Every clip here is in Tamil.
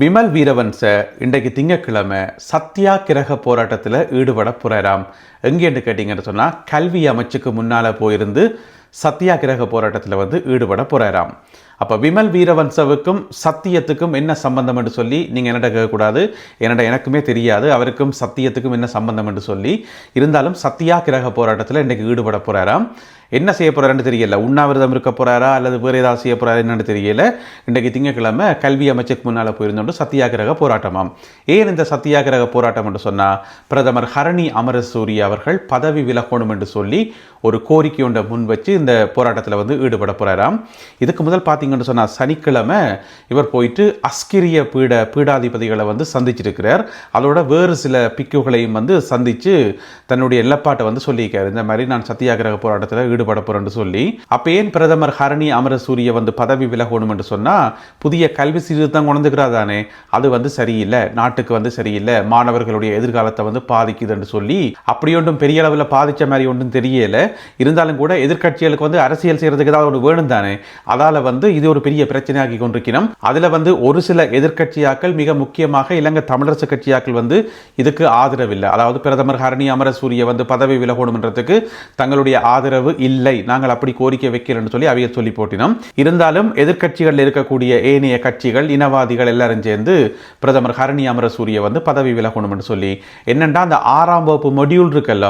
விமல் வீரவன்ச இன்றைக்கு திங்கக்கிழமை சத்தியாகிரக போராட்டத்தில் ஈடுபட போகிறாராம் எங்கேன்னு கேட்டிங்கன்னு சொன்னால் கல்வி அமைச்சுக்கு முன்னால் போயிருந்து சத்தியாகிரக போராட்டத்தில் வந்து ஈடுபட போகிறாராம் அப்போ விமல் வீரவன்சவுக்கும் சத்தியத்துக்கும் என்ன சம்பந்தம் என்று சொல்லி நீங்கள் என்னட கேட்கக்கூடாது. என்னடா எனக்குமே தெரியாது அவருக்கும் சத்தியத்துக்கும் என்ன சம்பந்தம் என்று சொல்லி. இருந்தாலும் சத்தியாகிரக போராட்டத்தில் இன்றைக்கு ஈடுபட போகிறாராம் என்ன செய்ய போகிறாருன்னு தெரியல. உண்ணாவிரதம் இருக்க போகிறாரா அல்லது வேறு ஏதாவது செய்ய போறாரு என்னன்னு தெரியல. இன்றைக்கு திங்கட்கிழமை கல்வி அமைச்சருக்கு முன்னால் போயிருந்தோம் சத்தியாகிரக போராட்டமாம். ஏன் இந்த சத்தியாகிரக போராட்டம் என்று சொன்னால் பிரதமர் ஹரணி அமரசூரி அவர்கள் பதவி விலகணும் என்று சொல்லி ஒரு கோரிக்கை ஒன்றை முன் வச்சு இந்த போராட்டத்தில் வந்து ஈடுபட போகிறாராம் இதுக்கு முதல் பார்த்தீங்கன்னு சொன்னால் சனிக்கிழமை இவர் போயிட்டு அஸ்கிரிய பீட பீடாதிபதிகளை வந்து சந்திச்சிருக்கிறார். அதோட வேறு சில பிக்குகளையும் வந்து சந்தித்து தன்னுடைய எல்லப்பாட்டை வந்து சொல்லியிருக்காரு. இந்த மாதிரி நான் சத்தியாகிரக போராட்டத்தில் ஈடுபட போறோம்னு சொல்லி அப்ப ஏன் பிரதமர் ஹரணி அமரசூரிய வந்து பதவி விலகணும் என்று சொன்னா புதிய கல்வி சீர்திருத்தம் கொண்டுக்கிறா தானே அது வந்து சரியில்லை நாட்டுக்கு வந்து சரியில்லை மாணவர்களுடைய எதிர்காலத்தை வந்து பாதிக்குதுன்னு சொல்லி அப்படி ஒன்றும் பெரிய அளவில் பாதிச்ச மாதிரி ஒன்றும் தெரியல இருந்தாலும் கூட எதிர்கட்சிகளுக்கு வந்து அரசியல் செய்யறதுக்கு ஏதாவது ஒன்று வேணும் தானே அதால வந்து இது ஒரு பெரிய பிரச்சனையாகி கொண்டிருக்கணும். அதுல வந்து ஒரு சில எதிர்கட்சியாக்கள் மிக முக்கியமாக இலங்கை தமிழரசு கட்சியாக்கள் வந்து இதுக்கு ஆதரவில்லை. அதாவது பிரதமர் ஹரணி அமரசூரிய வந்து பதவி விலகணும்ன்றதுக்கு தங்களுடைய ஆதரவு இல்லை நாங்கள் அப்படி கோரிக்கை வைக்கிறோம்னு சொல்லி அவையை சொல்லி போட்டினோம் இருந்தாலும் எதிர்க்கட்சிகள் இருக்கக்கூடிய ஏனைய கட்சிகள் இனவாதிகள் எல்லாரும் சேர்ந்து பிரதமர் ஹரணி அமரசூரிய வந்து பதவி விலகணும்னு சொல்லி என்னென்னா அந்த ஆறாம் வகுப்பு மொடியூல் இருக்குல்ல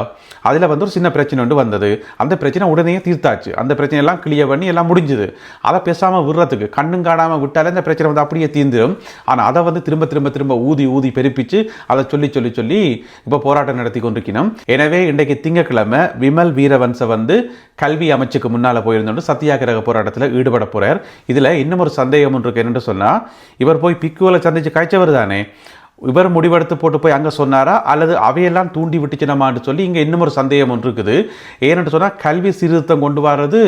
அதில் வந்து ஒரு சின்ன பிரச்சனை ஒன்று வந்தது. அந்த பிரச்சனை உடனே தீர்த்தாச்சு. அந்த பிரச்சனை எல்லாம் கிளியர் பண்ணி எல்லாம் முடிஞ்சுது. அதை பேசாமல் விடுறதுக்கு கண்ணும் காணாமல் விட்டாலே அந்த பிரச்சனை வந்து அப்படியே தீர்ந்துடும் ஆனால் அதை வந்து திரும்ப திரும்ப திரும்ப ஊதி ஊதி பெருப்பிச்சு அதை சொல்லி சொல்லி சொல்லி இப்போ போராட்டம் நடத்தி கொண்டிருக்கணும் எனவே இன்றைக்கு திங்கட்கிழமை விமல் வீரவன்ச வந்து கல்வி அமைச்சுக்கு முன்னால் போயிருந்தோம் சத்தியாகிரக போராட்டத்தில் ஈடுபட போறார். இதில் இன்னும் ஒரு சந்தேகம் ஒன்று இருக்கு. என்னென்னு சொன்னால் இவர் போய் பிக்குவலை சந்திச்சு காய்ச்சவர் தானே இவர் முடிவெடுத்து போட்டு போய் அங்கே சொன்னாரா? அல்லது அவையெல்லாம் தூண்டி விட்டுச்சினமான்னு சொல்லி இங்கே இன்னும் ஒரு சந்தேகம் ஒன்று இருக்குது ஏன்னு சொன்னால் கல்வி சீர்திருத்தம் கொண்டு வர்றது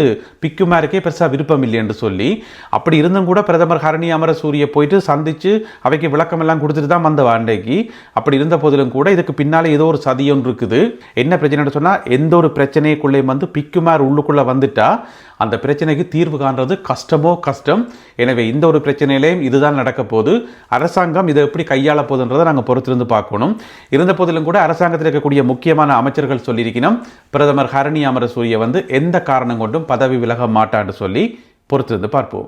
பிக்குமாருக்கே பெருசாக விருப்பம் இல்லை என்று சொல்லி அப்படி இருந்தும் கூட பிரதமர் ஹரணி அமர சூரியை போயிட்டு சந்தித்து அவைக்கு விளக்கம் எல்லாம் கொடுத்துட்டு தான் வந்த வாண்டைக்கு அப்படி இருந்த போதிலும் கூட இதுக்கு பின்னாலே ஏதோ ஒரு சதி ஒன்று இருக்குது என்ன பிரச்சனைன்னு சொன்னால் எந்த ஒரு பிரச்சனைக்குள்ளேயும் வந்து பிக்குமார் உள்ளுக்குள்ளே வந்துட்டா அந்த பிரச்சனைக்கு தீர்வு காண்றது கஷ்டமோ கஷ்டம். எனவே இந்த ஒரு பிரச்சனையிலையும் இதுதான் நடக்க போது அரசாங்கம் இதை எப்படி கையாள போகுதுன்றதை நாங்கள் பொறுத்திருந்து பார்க்கணும். இருந்த போதிலும் கூட அரசாங்கத்தில் இருக்கக்கூடிய முக்கியமான அமைச்சர்கள் சொல்லியிருக்கணும். பிரதமர் ஹரணி அமரசூரிய வந்து எந்த காரணம் கொண்டும் பதவி விலக மாட்டான்னு சொல்லி பொறுத்திருந்து பார்ப்போம்.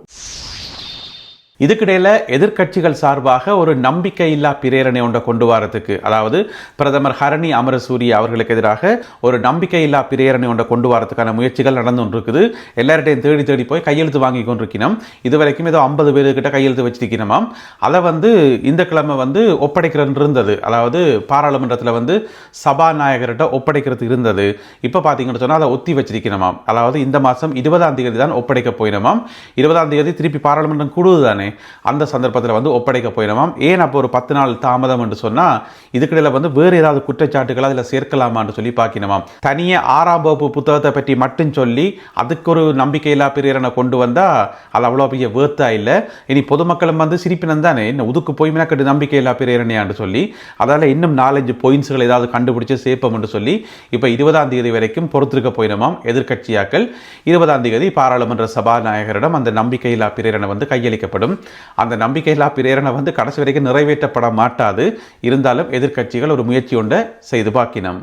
இதுக்கிடையில் எதிர்க்கட்சிகள் சார்பாக ஒரு நம்பிக்கையில்லா பிரேரணை ஒன்றை கொண்டு வரதுக்கு அதாவது பிரதமர் ஹரணி அமரசூரிய அவர்களுக்கு எதிராக ஒரு நம்பிக்கையில்லா பிரேரணை ஒன்றை கொண்டு வரதுக்கான முயற்சிகள் நடந்து கொண்டிருக்குது. எல்லார்ட்டையும் தேடி தேடி போய் கையெழுத்து வாங்கி கொண்டிருக்கணும் இது வரைக்கும் ஏதோ ஐம்பது பேருக்கிட்ட கையெழுத்து வச்சிருக்கணுமாம் அதை வந்து இந்த கிழமை வந்து ஒப்படைக்கிறது இருந்தது. அதாவது பாராளுமன்றத்தில் வந்து சபாநாயகர்கிட்ட ஒப்படைக்கிறது இருந்தது. இப்போ பார்த்தீங்கன்னு சொன்னால் அதை ஒத்தி வச்சிருக்கணுமாம் அதாவது இந்த மாதம் இருபதாம் தேதி தான் ஒப்படைக்க போயினமாம் இருபதாம் தேதி திருப்பி பாராளுமன்றம் கூடுது தானே? அந்த சந்தர்ப்பத்தில் வந்து ஒப்படைக்க போயினமாம் ஏன் அப்போ ஒரு பத்து நாள் தாமதம் என்று சொன்னால் இதுக்கிடையில் வந்து வேறு ஏதாவது குற்றச்சாட்டுகள் அதில் சேர்க்கலாமான்னு சொல்லி பார்க்கணுமாம் தனியே ஆறாம் வகுப்பு புத்தகத்தை பற்றி மட்டும் சொல்லி அதுக்கு ஒரு நம்பிக்கையில்லா பிரியரனை கொண்டு வந்தால் அது அவ்வளோ பெரிய வேர்த்தா இல்லை. இனி பொதுமக்களும் வந்து சிரிப்பினம் தானே என்ன உதுக்கு போய் கட்டு நம்பிக்கையில்லா பிரேரணையான்னு சொல்லி அதால் இன்னும் நாலஞ்சு பாயிண்ட்ஸ்கள் ஏதாவது கண்டுபிடிச்சு சேர்ப்போம் என்று சொல்லி இப்போ இருபதாம் தேதி வரைக்கும் பொறுத்திருக்க போயினமாம் எதிர்க்கட்சியாக்கள். இருபதாம் தேதி பாராளுமன்ற சபாநாயகரிடம் அந்த நம்பிக்கையில்லா பிரியரனை வந்து கையளிக்கப்படும். அந்த நம்பிக்கையில்லா பிரேரணை வந்து கடைசி வரைக்கும் நிறைவேற்றப்பட மாட்டாது. இருந்தாலும் எதிர்க்கட்சிகள் ஒரு முயற்சி ஒன்றை செய்து பாக்கினம்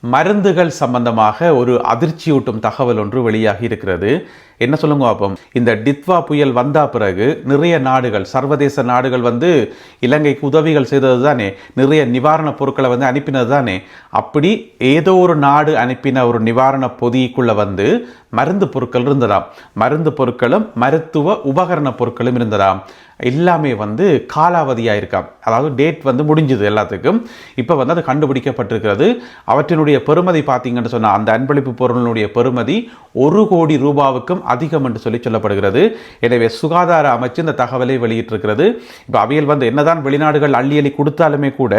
மருந்துகள் சம்பந்தமாக ஒரு அதிர்ச்சியூட்டும் தகவல் ஒன்று வெளியாகி இருக்கிறது. என்ன சொல்லுங்க பாப்போம். இந்த டித்வா புயல் வந்த பிறகு நிறைய நாடுகள் சர்வதேச நாடுகள் வந்து இலங்கைக்கு உதவிகள் செய்தது தானே நிறைய நிவாரணப் பொருட்களை வந்து அனுப்பினது தானே. அப்படி ஏதோ ஒரு நாடு அனுப்பின ஒரு நிவாரண பொதிக்குள்ளே வந்து மருந்து பொருட்கள் இருந்ததாம். மருந்து பொருட்களும் மருத்துவ உபகரண பொருட்களும் இருந்ததாம். எல்லாமே வந்து காலாவதியாக இருக்கா அதாவது டேட் வந்து முடிஞ்சுது எல்லாத்துக்கும். இப்போ வந்து அது கண்டுபிடிக்கப்பட்டிருக்கிறது. அவற்றினுடைய பெறுமதி பார்த்தீங்கன்னு சொன்னால் அந்த அன்பளிப்பு பொருளினுடைய பெறுமதி ஒரு கோடி ரூபாவுக்கும் அதிகம் என்று சொல்லி சொல்லப்படுகிறது. எனவே சுகாதார அமைச்சு இந்த தகவலை வெளியிட்டிருக்கிறது. இப்போ அவையில் வந்து என்னதான் வெளிநாடுகள் அள்ளி அள்ளி கொடுத்தாலுமே கூட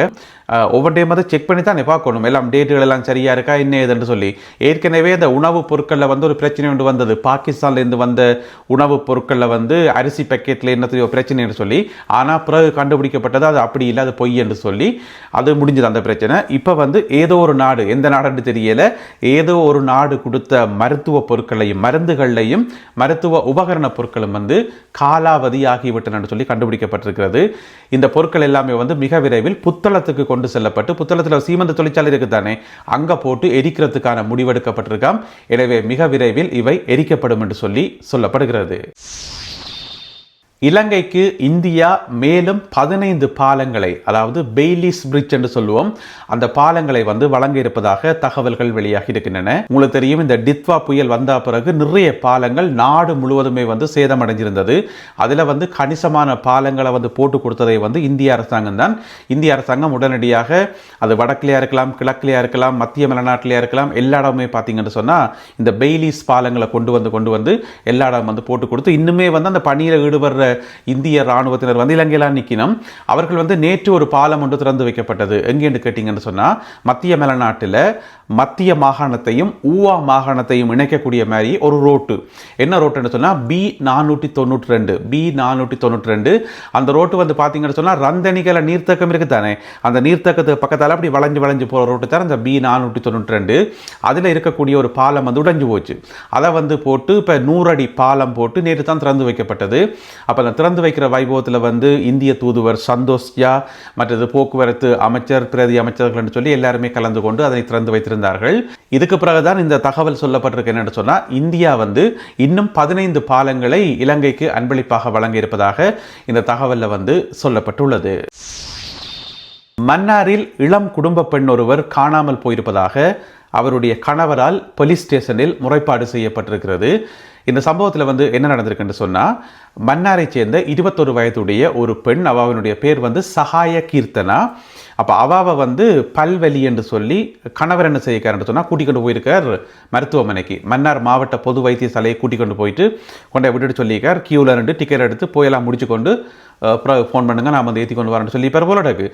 ஒவ்வொரு டைம் வந்து செக் பண்ணி தான் பார்க்கணும். எல்லாம் டேட்டுகள் எல்லாம் சரியாக இருக்கா என்ன ஏதுன்னு சொல்லி. ஏற்கனவே இந்த உணவுப் பொருட்களில் வந்து ஒரு பிரச்சனை ஒன்று வந்தது. பாகிஸ்தான்லேருந்து வந்த உணவுப் பொருட்களில் வந்து அரிசி பேக்கெட்டில் என்னத்தையோ பிரச்சனை பிரச்சனைன்னு சொல்லி ஆனால் பிறகு கண்டுபிடிக்கப்பட்டது அது அப்படி இல்லை அது பொய் என்று சொல்லி அது முடிஞ்சது அந்த பிரச்சனை. இப்போ வந்து ஏதோ ஒரு நாடு எந்த நாடுன்னு தெரியலை ஏதோ ஒரு நாடு கொடுத்த மருத்துவ பொருட்களையும் மருந்துகளையும் மருத்துவ உபகரண பொருட்களும் வந்து காலாவதி ஆகிவிட்டன சொல்லி கண்டுபிடிக்கப்பட்டிருக்கிறது. இந்த பொருட்கள் எல்லாமே வந்து மிக விரைவில் புத்தளத்துக்கு கொண்டு செல்லப்பட்டு புத்தளத்தில் சீமந்த தொழிற்சாலை இருக்குதானே அங்கே போட்டு எரிக்கிறதுக்கான முடிவெடுக்கப்பட்டிருக்காம். எனவே மிக விரைவில் இவை எரிக்கப்படும் என்று சொல்லி சொல்லப்படுகிறது. இலங்கைக்கு இந்தியா மேலும் பதினைந்து பாலங்களை அதாவது பெய்லிஸ் பிரிட்ஜ் என்று சொல்லுவோம் அந்த பாலங்களை வந்து வழங்க இருப்பதாக தகவல்கள் வெளியாகி இருக்கின்றன. உங்களுக்கு தெரியும் இந்த டித்வா புயல் வந்த பிறகு நிறைய பாலங்கள் நாடு முழுவதுமே வந்து சேதமடைஞ்சிருந்தது. அதில் வந்து கணிசமான பாலங்களை வந்து போட்டு கொடுத்ததை வந்து இந்திய அரசாங்கம் தான். இந்திய அரசாங்கம் உடனடியாக அது வடக்கிலையா இருக்கலாம் கிழக்கிலையா இருக்கலாம் மத்திய மலைநாட்டிலையா இருக்கலாம் எல்லா இடமுமே பார்த்தீங்கன்னு சொன்னால் இந்த பெய்லிஸ் பாலங்களை கொண்டு வந்து கொண்டு வந்து எல்லா இடம் வந்து போட்டு கொடுத்து இன்னுமே வந்து அந்த பணியில் ஈடுபடுற இந்திய ராணுவத்தினர் வந்து இலங்கையிலாம் நிற்கினோம் அவர்கள் வந்து நேற்று ஒரு பாலம் ஒன்று திறந்து வைக்கப்பட்டது. எங்கேன்னு கேட்டிங்கன்னு சொன்னால் மத்திய மேலநாட்டில் மத்திய மாகாணத்தையும் ஊவா மாகாணத்தையும் இணைக்கக்கூடிய மாதிரி ஒரு ரோட்டு. என்ன ரோட்டுன்னு சொன்னால் பி நானூற்றி தொண்ணூற்றி ரெண்டு. பி நானூற்றி தொண்ணூற்றி ரெண்டு. அந்த ரோட்டு வந்து பார்த்தீங்கன்னு சொன்னால் ரந்தனிகளை நீர்த்தக்கம் இருக்குது தானே அந்த நீர்த்தக்கத்துக்கு பக்கத்தால் அப்படி வளைஞ்சு வளைஞ்சு போகிற ரோட்டு தான் அந்த பி நானூற்றி தொண்ணூற்றி ரெண்டு. அதில் இருக்கக்கூடிய ஒரு பாலம் வந்து உடைஞ்சு போச்சு. அதை வந்து போட்டு இப்போ நூறடி பாலம் போட்டு நேற்று தான் திறந்து வைக்கப்பட்டது. அப்போ அந்த திறந்து வைக்கிற வைபவத்தில் வந்து இந்திய தூதுவர் சந்தோஷ்யா மற்றது போக்குவரத்து அமைச்சர் பிரதி அமைச்சர்கள் சொல்லி எல்லாருமே கலந்து கொண்டு அதனை திறந்து வைத்திருந்தார்கள். இதுக்கு பிறகுதான் இந்த தகவல் சொல்லப்பட்டிருக்கு என்னென்னு சொன்னால் இந்தியா வந்து இன்னும் பதினைந்து பாலங்களை இலங்கைக்கு அன்பளிப்பாக வழங்க இருப்பதாக இந்த தகவலில் வந்து சொல்லப்பட்டுள்ளது. மன்னாரில் இளம் குடும்ப பெண் ஒருவர் காணாமல் போயிருப்பதாக அவருடைய கணவரால் போலீஸ் ஸ்டேஷனில் முறைப்பாடு செய்யப்பட்டிருக்கிறது. இந்த சம்பவத்தில் வந்து என்ன நடந்திருக்குன்னு சொன்னால் மன்னாரை சேர்ந்த இருபத்தொரு வயதுடைய ஒரு பெண் அவனுடைய பேர் வந்து சகாய கீர்த்தனா. அப்போ அவாவை வந்து பல்வலி என்று சொல்லி கணவர் என்ன செய்யக்காரன்னு சொன்னால் கூட்டிக்கொண்டு போயிருக்கார் மருத்துவமனைக்கு. மன்னார் மாவட்ட பொது வைத்தியசாலையை கூட்டிக்கொண்டு போயிட்டு கொண்டை விட்டுட்டு சொல்லியிருக்கார் கியூவில் ரெண்டு டிக்கெட் எடுத்து போயெல்லாம் முடிச்சு கொண்டு அப்புறம் ஃபோன் பண்ணுங்கள் நான் வந்து ஏற்றி கொண்டு வரேன்னு சொல்லி இப்போ போலடக்கு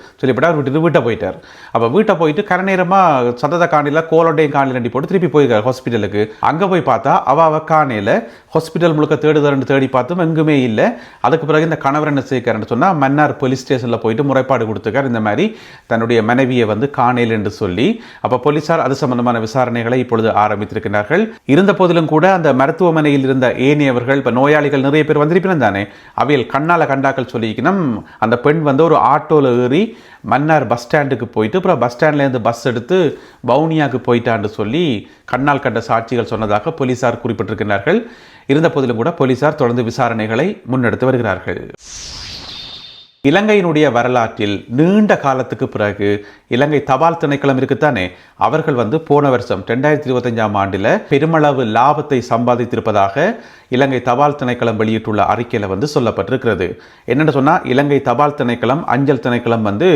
அவர் விட்டு வீட்டை போயிட்டார். அப்போ வீட்டை போயிட்டு கரநேரமாக சதத காணியில் கோலோடையும் காணியில் ரெண்டி போட்டு திருப்பி போயிருக்கார் ஹாஸ்பிட்டலுக்கு அங்கே போய் பார்த்தா அவ காணியில் ஹாஸ்பிட்டல் முழுக்க தேடுதரண்டு தேடி பார்த்தும் எங்குமே இல்லை அதுக்கு பிறகு இந்த கணவர் என்ன செய்யக்காருன்னு சொன்னால் மன்னார் போலீஸ் ஸ்டேஷனில் போயிட்டு முறைப்பாடு கொடுத்துருக்கார். இந்த மாதிரி தன்னுடைய மனைவியை வந்து காணேல் என்று சொல்லி அப்போ போலீசார் அது சம்பந்தமான விசாரணைகளை இப்பொழுது ஆரம்பித்திருக்கிறார்கள். இருந்த போதிலும் கூட அந்த மருத்துவமனையில் இருந்த ஏனையவர்கள் இப்போ நோயாளிகள் நிறைய பேர் வந்திருப்பினும் தானே அவையில் கண்ணால் கண்டாக்கள் சொல்லிக்கணும் அந்த பெண் வந்து ஒரு ஆட்டோவில் ஏறி மன்னார் பஸ் ஸ்டாண்டுக்கு போயிட்டு அப்புறம் பஸ் ஸ்டாண்ட்லேருந்து பஸ் எடுத்து வவுனியாவுக்கு போயிட்டான்னு சொல்லி கண்ணால் கண்ட சாட்சிகள் சொன்னதாக போலீசார் குறிப்பிட்டிருக்கிறார்கள். இருந்த போதிலும் கூட போலீசார் தொடர்ந்து விசாரணைகளை முன்னெடுத்து வருகிறார்கள். இலங்கையினுடைய வரலாற்றில் நீண்ட காலத்துக்கு பிறகு இலங்கை தபால் திணைக்களம் இருக்குத்தானே? அவர்கள் வந்து போன வருஷம் ரெண்டாயிரத்தி இருபத்தஞ்சாம் ஆண்டில் பெருமளவு லாபத்தை சம்பாதித்திருப்பதாக இலங்கை தபால் திணைக்களம் வெளியிட்டுள்ள அறிக்கையில் வந்து சொல்லப்பட்டிருக்கிறது. என்னென்னு சொன்னால் இலங்கை தபால் திணைக்களம் அஞ்சல் திணைக்களம் வந்து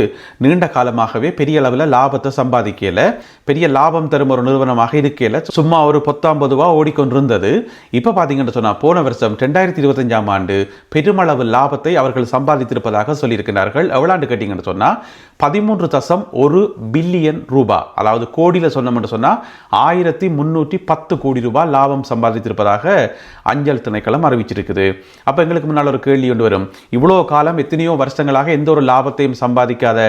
நீண்ட காலமாகவே பெரிய அளவில் லாபத்தை சம்பாதிக்கல. பெரிய லாபம் தரும் ஒரு நிறுவனமாக இருக்கையில் சும்மா ஒரு பத்தாம் ரூபா ஓடிக்கொண்டிருந்தது. இப்போ பார்த்தீங்கன்னு சொன்னால் போன வருஷம் ரெண்டாயிரத்தி இருபத்தஞ்சாம் ஆண்டு பெருமளவு லாபத்தை அவர்கள் சம்பாதித்திருப்பதாக சொல்லியிருக்கிறார்கள். எவ்வளாண்டு கேட்டிங்கன்னு சொன்னால் பதிமூன்று தசம் ஒரு பில்லியன் ரூபாய் அதாவது கோடியில் சொன்னோம்னு சொன்னால் ஆயிரத்தி முந்நூற்றி பத்து கோடி ரூபாய் லாபம் சம்பாதித்திருப்பதாக அஞ்சல் திணைக்களம் அறிவிச்சிருக்குது. அப்போ எங்களுக்கு முன்னால் ஒரு கேள்வி ஒன்று வரும். இவ்வளோ காலம் எத்தனையோ வருஷங்களாக எந்த ஒரு லாபத்தையும் சம்பாதிக்காத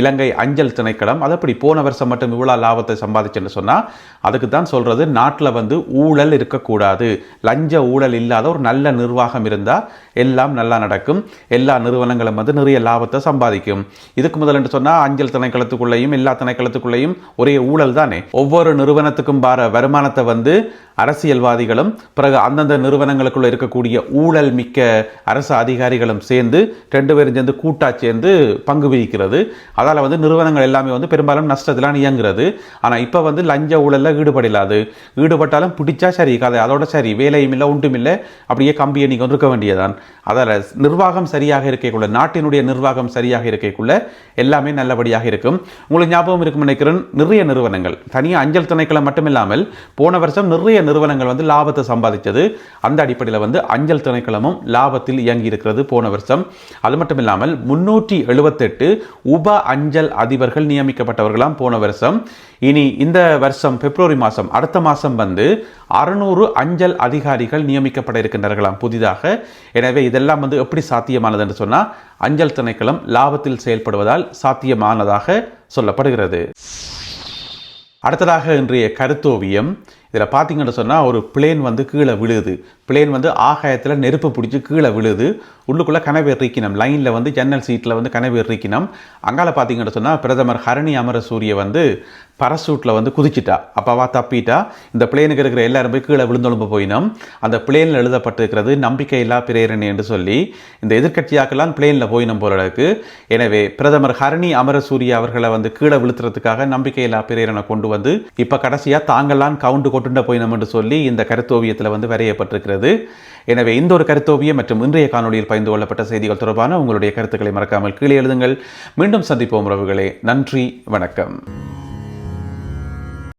இலங்கை அஞ்சல் திணைக்களம் அது அப்படி போன வருஷம் மட்டும் இவ்வளோ லாபத்தை சம்பாதிச்சுன்னு சொன்னால் அதுக்கு தான் சொல்கிறது நாட்டில் வந்து ஊழல் இருக்கக்கூடாது. லஞ்ச ஊழல் இல்லாத ஒரு நல்ல நிர்வாகம் இருந்தால் எல்லாம் நல்லா நடக்கும். எல்லா நிறுவனங்களும் வந்து நிறைய லாபத்தை சம்பாதிக்கும். இதுக்கு முதல் என்று சொன்னால் அஞ்சல் திணைக்களத்து திணைக்களத்துக்குள்ளேயும் எல்லா திணைக்களத்துக்குள்ளேயும் ஒரே ஊழல் தானே ஒவ்வொரு நிறுவனத்துக்கும் பார வருமானத்தை வந்து அரசியல்வாதிகளும் பிறகு அந்தந்த நிறுவனங்களுக்குள்ள இருக்கக்கூடிய ஊழல் மிக்க அரசு அதிகாரிகளும் சேர்ந்து ரெண்டு பேரும் சேர்ந்து கூட்டாக சேர்ந்து பங்கு விதிக்கிறது அதால் வந்து நிறுவனங்கள் எல்லாமே வந்து பெரும்பாலும் நஷ்டத்திலாம் இயங்குறது ஆனால் இப்போ வந்து லஞ்ச ஊழலில் ஈடுபடலாது ஈடுபட்டாலும் பிடிச்சா சரி கதை அதோட சரி வேலையும் இல்லை ஒன்றும் இல்லை அப்படியே கம்பியை நீங்கள் இருக்க வேண்டியதான் அதால் நிர்வாகம் சரியாக இருக்கக்குள்ள நாட்டினுடைய நிர்வாகம் சரியாக இருக்கக்குள்ள எல்லாமே நல்லபடியாக இருக்கும். உங்களுக்கு ஞாபகம் இருக்கும் நினைக்கிறேன் நிறைய நிறுவனங்கள் தனியாக அஞ்சல் திணைக்களம் மட்டும் இல்லாமல் போன வருஷம் நிறைய நிறுவனங்கள் வந்து லாபத்தை சம்பாதித்தது அந்த அடிப்படையில் வந்து அஞ்சல் திணைக்களமும் லாபத்தில் இயங்கி இருக்கிறது போன வருஷம். அது மட்டும் இல்லாமல் முன்னூற்றி எழுபத்தெட்டு உப அஞ்சல் அதிபர்கள் நியமிக்கப்பட்டவர்களாம் போன வருஷம். இனி இந்த வருஷம் பிப்ரவரி மாதம் அடுத்த மாதம் வந்து அறுநூறு அஞ்சல் அதிகாரிகள் நியமிக்கப்பட இருக்கின்றார்களாம் புதிதாக. எனவே இதெல்லாம் வந்து எப்படி சாத்தியமானது என்று சொன்னால் அஞ்சல் திணைக்களம் லாபத்தில் செயல்படுவதால் சாத்தியமானதாக சொல்லப்படுகிறது. அடுத்ததாக இன்றைய கருத்தோவியம். இதில் பார்த்தீங்கன்னு சொன்னால் ஒரு பிளேன் வந்து கீழே விழுது. பிளேன் வந்து ஆகாயத்தில் நெருப்பு பிடிச்சி கீழே விழுது. உள்ளுக்குள்ளே கனவேர் ரீக்கினம் லைனில் வந்து ஜன்னல் சீட்டில் வந்து கனவேர் ரீக்கினம் அங்கால பார்த்தீங்கன்னு சொன்னால் பிரதமர் ஹரணி அமரசூரிய வந்து பரசூட்டில் வந்து குதிச்சிட்டா. அப்பாவா தப்பிட்டா. இந்த பிளேனுக்கு இருக்கிற எல்லாரும் போய் கீழே விழுந்தொழும்பு போயினோம். அந்த பிளேனில் எழுதப்பட்டிருக்கிறது நம்பிக்கையில்லா பிரேரணி என்று சொல்லி. இந்த எதிர்கட்சியாக்கெல்லாம் பிளேனில் போயினும் போகிற அளவுக்கு எனவே பிரதமர் ஹரணி அமரசூரிய அவர்களை வந்து கீழே விழுத்துறதுக்காக நம்பிக்கையில்லா பிரேரணை கொண்டு வந்து இப்போ கடைசியாக தாங்கள்லாம் கவுண்டு கொட்டுண்ட போயினம் என்று சொல்லி இந்த கருத்தோவியத்தில் வந்து வரையப்பட்டிருக்கிறது. எனவே இந்த ஒரு கருத்தோவியம் மற்றும் இன்றைய காணொலியில் பகிர்ந்து கொள்ளப்பட்ட செய்திகள் தொடர்பான உங்களுடைய கருத்துக்களை மறக்காமல் கீழே எழுதுங்கள். மீண்டும் சந்திப்போம் உறவுகளே. நன்றி. வணக்கம்.